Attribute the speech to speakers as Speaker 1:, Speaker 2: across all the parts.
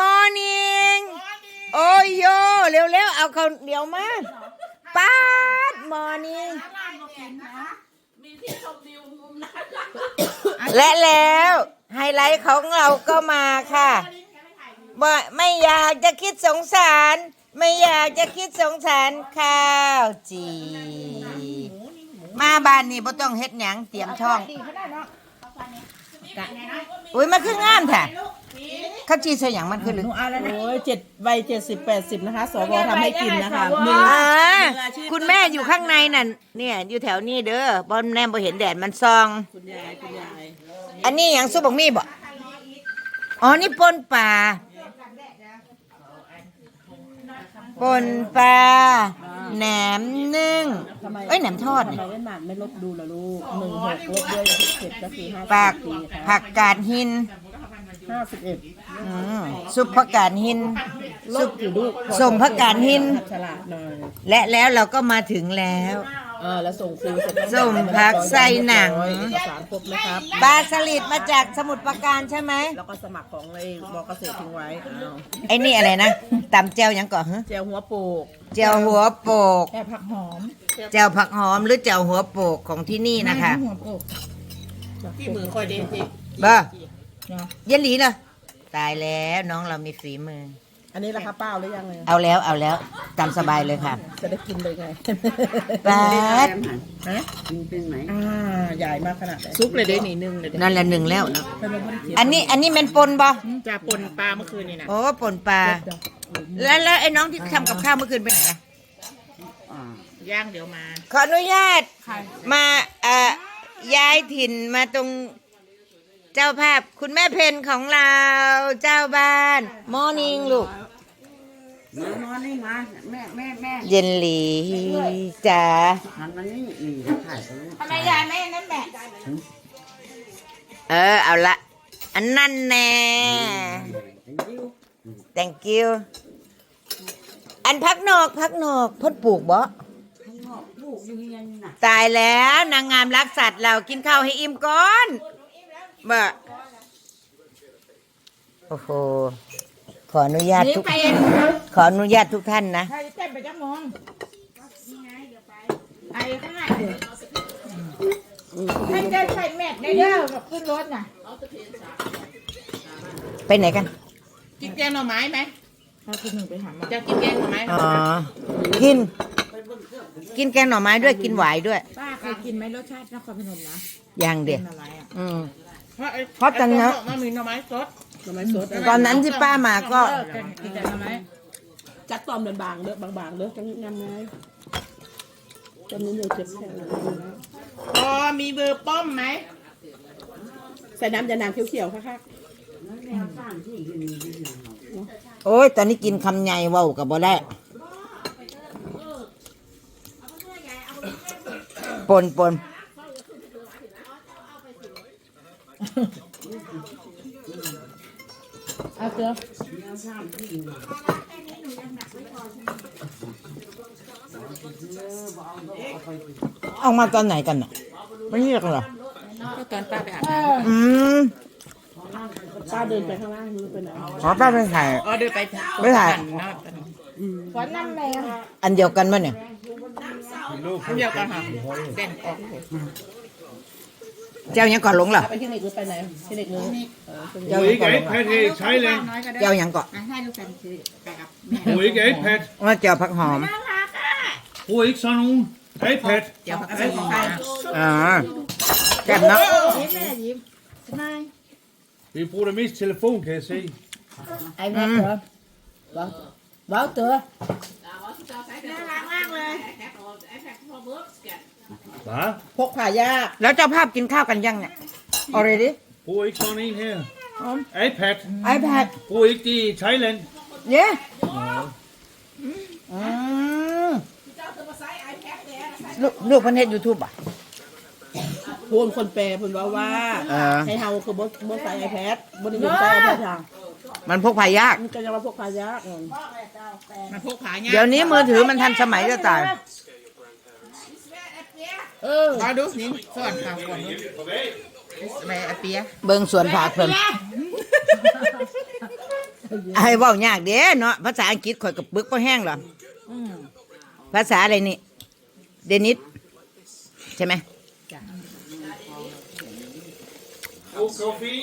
Speaker 1: morning โอ้ยโยเร็วๆ เอาเขาวเดี๋ยวมาป้าด morning และแล้วไฮไลท์ของเราก็มาค่ะบ่ไม่อยากจะคิดสงสาร ไม่อยากจะคิดสงสารข้าวจี มาบ้านนี่บ่ต้องเฮ็ดหยังเตรียมช่อง อุ้ยมันคืองามแท้ ข้าวจีใส่หยังมันคือหรือ
Speaker 2: โอ้ยเจ็ดใบเจ็ดสิบแปดสิบนะคะสวทำให้กินนะคะมือ
Speaker 1: อ่าคุณแม่อยู่ข้างในน่ะเนี่ยอยู่แถวนี้เด้อบอมแนมบ่เห็นแดดมันซอง
Speaker 2: คุณยายคุณยาย
Speaker 1: อันนี้หยังซุปบักมี่บ่อ๋อนี่ปนปลาปนปลาแหนมนึ่งเอ้ยแหนมทอด
Speaker 2: ทำ
Speaker 1: นี่
Speaker 2: ไมเล่นหมากไม่ลบดูล่ะลูกหนึ่งหกลบด้วยเจ็ดก็คือห้า
Speaker 1: ปาก
Speaker 2: สี่ค่ะ
Speaker 1: ผักกาดหิน
Speaker 2: ห้าสิบเอ็ด
Speaker 1: อืมซุปผักกาดหิน
Speaker 2: ลบกี่ลูก
Speaker 1: ส่งผักกาดหิน
Speaker 2: ฉลาดหน่อย
Speaker 1: และแล้วเราก็มาถึงแล้ว
Speaker 2: เออแล้วส่งครูเสร็จ
Speaker 1: ส่งผักใส่หนัง
Speaker 2: เอกสารครบนะครับ
Speaker 1: ปลาสลิดมาจากสมุทรปราการใช่ไหม
Speaker 2: แล้วก็สมัครของไอ้บอกเกษตรทิ้งไว้อ้าว
Speaker 1: ไอ้นี่อะไรนะตำแจวหยังก่อนฮะ
Speaker 2: เจียวหัวโปก
Speaker 1: แจวหัวโปก
Speaker 2: แค่ผักหอม
Speaker 1: แจวผักหอมหรือแจวหัวโปกของที่นี่นะคะ
Speaker 2: หัวโปกที่มือคอยเด็ด
Speaker 1: บ้า
Speaker 2: เนาะ
Speaker 1: เยันหลีเนอะตายแล้วน้องเรามีฝีมือ
Speaker 2: อันนี้ราคาเป้าหรือยังเลย
Speaker 1: เอาแล้วเอาแล้วตามสบายเลยค่ะ
Speaker 2: จะได้กินเลยไง
Speaker 1: แป๊ด
Speaker 2: ฮะเป็นไหนอ่าใหญ่มากขนาดไหนซุปเลยได้หนีนึงเลย
Speaker 1: นั่นแหละหนึ่งแล้วเนอะ
Speaker 2: เป็นแบบว่าเขียน
Speaker 1: อันนี้อันนี้เป็นปนบ่
Speaker 2: จะปนปลาเมื่อคืนนี่นะ
Speaker 1: โอ้ปนปลาแล้วแล้วไอ้น้องที่ทำกับข้าวเมื่อคืนไปไหนอะ
Speaker 2: ย่างเดี๋ยวมา
Speaker 1: ขออนุญาตมาเอ่อย้ายถิ่นมาตรง เจ้าภาพคุณแม่เพนของเรา เจ้าบ้านมอร์นิ่งลูก
Speaker 3: มานอนนี่มาแม่แม่แม่
Speaker 1: เย็นหลีจ๋า
Speaker 3: หันมานี่นี่ถ่ายไปเลย
Speaker 1: ทำไมยายไม่นั่นแม่เออ เอาละ อันนั่นแน่ thank you อันพักนอกพักนอกเพ่นปลูกบ่
Speaker 3: ข้างนอกลูกอยู่เฮียนน่ะ
Speaker 1: ตายแล้วนางงามรักสัตว์เรากินข้าวให้อิ่มก่อน บ่ โอ้โห ขออนุญาตทุก ขออนุญาตทุกท่านนะ
Speaker 2: ใครเต้นไปจักมองไอ้ข้างหน้าเดี๋ยว
Speaker 4: ให้เดินใส่แมทในเด้อกับขึ้นรถน่ะ
Speaker 1: ไปไหนกัน
Speaker 2: กินแกงหน่อไม้ไหม
Speaker 4: ถ้าคุณหนึ่งไปหามา
Speaker 2: จะกินแกงหน่อไม้
Speaker 1: อ๋อ กิน กินแกงหน่อไม้ด้วย กินหวายด้วย
Speaker 4: ป้าเคยกินไหมรสชาตินครพนมนะ
Speaker 1: อย่างเดียว
Speaker 4: เป็นอะไรอะ
Speaker 1: อืม
Speaker 2: เพราะไอ้
Speaker 1: เพราะตอนนั้น
Speaker 2: มันมีหน่อไม้สดหน่อไม้สด
Speaker 1: ตอนนั้นที่ป้ามาก็
Speaker 4: เออกินกินแต่ทำไม
Speaker 2: จัดตอมเดินบางเด้อบางๆเด้อจังงามไงจำนี้เลยเจ็บแค่ไหนอ๋อมีเบอร์ป้อมไหมใส่น้ำยานางเขียวๆค่ะ
Speaker 3: แนวสร้างที่อยู่นี่ที่ไหน
Speaker 1: โอ้ย ตอนนี้กินคำใหญ่เว้ากับบ่ได้ปนปน
Speaker 4: เอาเกลือ
Speaker 3: แนวสร้างที่อยู่นี่
Speaker 1: ออกมาตอนไหนกันน่ะ ไม่เรียกเหรอ
Speaker 2: ก็ตอนป้าไปอาบ
Speaker 4: เอ
Speaker 2: น้
Speaker 4: อ
Speaker 1: อืมำ
Speaker 2: ป้าเดินไปข้างล่างนี่ไปไหน
Speaker 1: ขอป้าไปถ่าย
Speaker 2: อ๋อเดินไป
Speaker 1: ไม่ถ่าย
Speaker 4: ขอน้ำแมว
Speaker 1: อันเดียวกันมั้เนี่ย
Speaker 2: เดียวกันค่ะเต้นออก
Speaker 1: เจ้ายังก่อนหลงเหรอ
Speaker 2: ไปที่ไหนหรือไปไหนที่ไหนหรือ
Speaker 1: เจ้า
Speaker 5: Hoe
Speaker 1: ยัง
Speaker 5: ik
Speaker 1: ก่อนหลง
Speaker 5: iPad heet Thailand.
Speaker 1: เจ้ายังก่อน
Speaker 4: ให้ลูกกันคือไปกับ
Speaker 5: Hoe ik iPad.
Speaker 1: ว่าเจ้าผักหอม
Speaker 5: Hoe ik zo'n doen. iPad.
Speaker 2: เดี๋ยวไปที่ไหน
Speaker 1: อ๋อแซ่บเนาะ
Speaker 4: ยิ้มแม่ยิ้มทำไม
Speaker 5: Je bruger det mest telefon, kan jeg se.
Speaker 4: ไอ้แม่เถอะว้าวว้าวเถอะน่ารักมากเลย
Speaker 5: Hvad?
Speaker 2: พกผ่ายาก
Speaker 1: แล้วเจ้าภาพกินข้าวกันยังเนี่ย already
Speaker 5: Bruger ikke sådan en her. iPad.
Speaker 1: iPad
Speaker 5: Bruger ikke det i Thailand.
Speaker 1: เย้อืมลูกลูกเพันเทศยูทูบอะ
Speaker 2: พูนคนแปลพูนว่าว่า
Speaker 1: เออ
Speaker 2: ให้เฮาคือบบ่ใส่ไอแพดบ่ได้ยินใส่ไอแพดทาง
Speaker 1: มันพกพายาก
Speaker 2: มันก็ยังมาพกผ่ายาก
Speaker 4: มันพกขายา
Speaker 1: เดี๋ยวนี้มือถือมันทันสมัยจะตาย
Speaker 2: เออ
Speaker 4: มาดูนี่สอนข่าวก่อนแม่อาเปีย
Speaker 1: เบิ่งสวนผักเพิ่นไอ้เว้ายากเด้เนาะภาษาอังกฤษข่อยกับปึกบ่แห้งหรออภาษาอะไรนี่ เดนิสใช่ไหม
Speaker 5: Oh, coffee.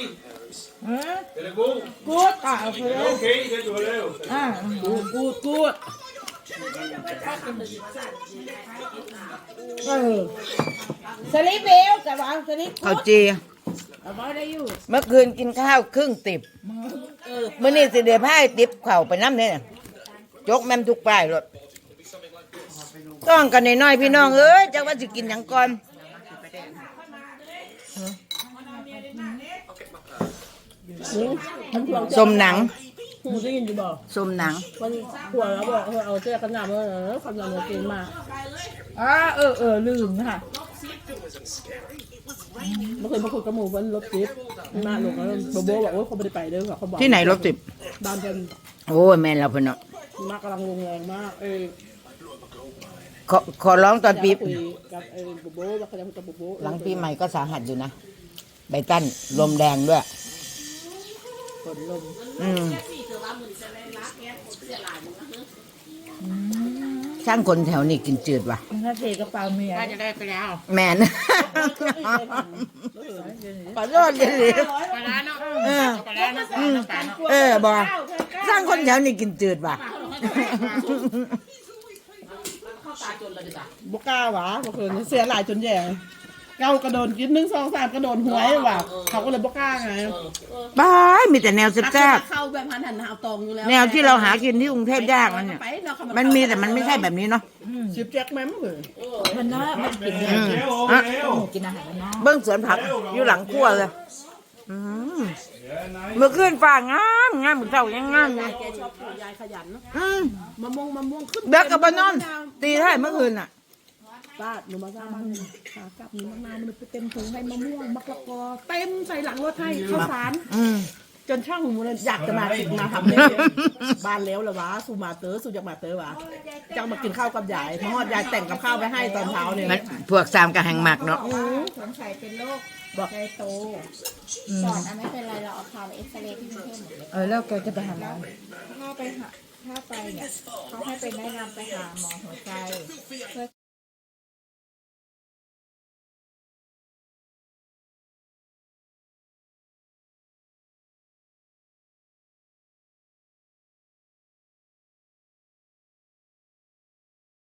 Speaker 4: เออ
Speaker 5: Kan det gå?
Speaker 4: กูดอะโอเค
Speaker 5: Okay, det du har lavet.
Speaker 4: อ่า
Speaker 2: กูดกูดกูด
Speaker 4: เออสลิปเบลกับว่าสลิป
Speaker 1: ข้าวจี
Speaker 4: เอาไว้ได้อยู่
Speaker 1: เมื่อคืนกินข้าวครึ่งติบมื้อนี้สิเดือผ้าติบเข่าไปน้ำเนี่ยจกแม่มทุกปลายรถต้องกันน้อยๆพี่น้องเอ้ยจักว่าสิกินหยังก่อน
Speaker 2: มันทวง
Speaker 1: สมหนัง
Speaker 2: มึงได้ยินอยู่บอก
Speaker 1: สมหนัง
Speaker 2: มันหัวแล้วบอกเออเอาเสื้อกันหนาวมาเออกันหนาวมากินมา
Speaker 4: อ่าเออเออลืมค่ะ
Speaker 2: เมื่อคืนมาคุยกับหมูวันรถจิ๊บมาหลงแล้วโบโบบอกว่าเขาไม่ได้ไปเด้อเขาบอก
Speaker 1: ที่ไหนรถติบ
Speaker 2: บ้านเป็น
Speaker 1: โอ้ยแม่นเราพนเนาะ
Speaker 2: มากำลังลงแรงมากเออ
Speaker 1: ขอขอร้องตอนปี
Speaker 2: คุยกับเออโบโบว่าเขาจะกับโบโบ
Speaker 1: หลังปีใหม่ก็สาหัสอยู่นะใบตั้นลมแรงด้วย
Speaker 2: ฝนลม
Speaker 1: อืม ช่างคนแถวนี้กินจืดว่ะ
Speaker 4: ถ้าเทกระเป๋าเมีย
Speaker 2: น่าจะได้ไปแล้ว
Speaker 1: แมนขอโทษเลย
Speaker 2: ไปแล้วเนาะ
Speaker 1: เออ
Speaker 2: ไปแล้วเนาะ
Speaker 1: เออบอกสร้างคนแถวนี้กินจืดว่ะ
Speaker 2: บกล้าหวะเมื่อคืนเสียหลายจนแย่ เก้ากระโดดกินหนึ่งสองสามกระโดดหวยว่ะเขาก็เลยบกล้าไง
Speaker 1: บ้ายมีแต่แนวแซ่บ
Speaker 2: เข้าแบบพันหันหาตองอยู่แล้ว
Speaker 1: ๆแนวที่เราหากินที่กรุงเทพยากนั่นเนี่ยมันมีแต่มันไม่ใช่แบบนี้เนาะ
Speaker 2: ชิบแจ็คแม่มเลย
Speaker 4: มันน้อยมันกิน
Speaker 1: อืม
Speaker 5: Derovre,
Speaker 1: อะ
Speaker 5: derovre.
Speaker 4: กินอาหารมันน้อย
Speaker 1: เบื้องสวนผักอยู่หลังครัวเลยอืมเมื่อคืนฝ่างามงามเหมือนเจ้ายังงามเลย
Speaker 2: แกชอบปลูกยายขยันเนาะ
Speaker 1: อืม
Speaker 2: มะม่วงมะม่วงขึ้น
Speaker 1: เด็กกับบานอนตีเท่าไหร่เมื่อคืนอะ
Speaker 2: ป้าหนูมาสร้างบ้านขากลับหนูมานานมันเต็มถุงให้มะม่วงมะละกอเต็มใส่หลังรถให้ข้าวสาร
Speaker 1: อืม
Speaker 2: จนช่างหมูเลยอยากจะมากินมาทำเลยบ้านแล้วเหรอวะสูมาเตอร์สูจากมาเตอร์วะจังมากินข้าวกับยายพ่อยายแต่งกับข้าวไปให้ตอนเช้าเนี่ย
Speaker 1: มันพวกสามกระแหงหมักเนาะ
Speaker 6: สงสัยเป็นโรคใจโตปอดอะไม่เป็นไรเราเอาพาไปเอ็กซเรย์ที่กรุงเทพหมดเลย
Speaker 4: เออแล้วแกจะไปหาหมอ
Speaker 6: ถ้าไปหาถ้าไปเนี่ยเขาให้ไปแนะนำไปหาหมอหัวใจเพื่อ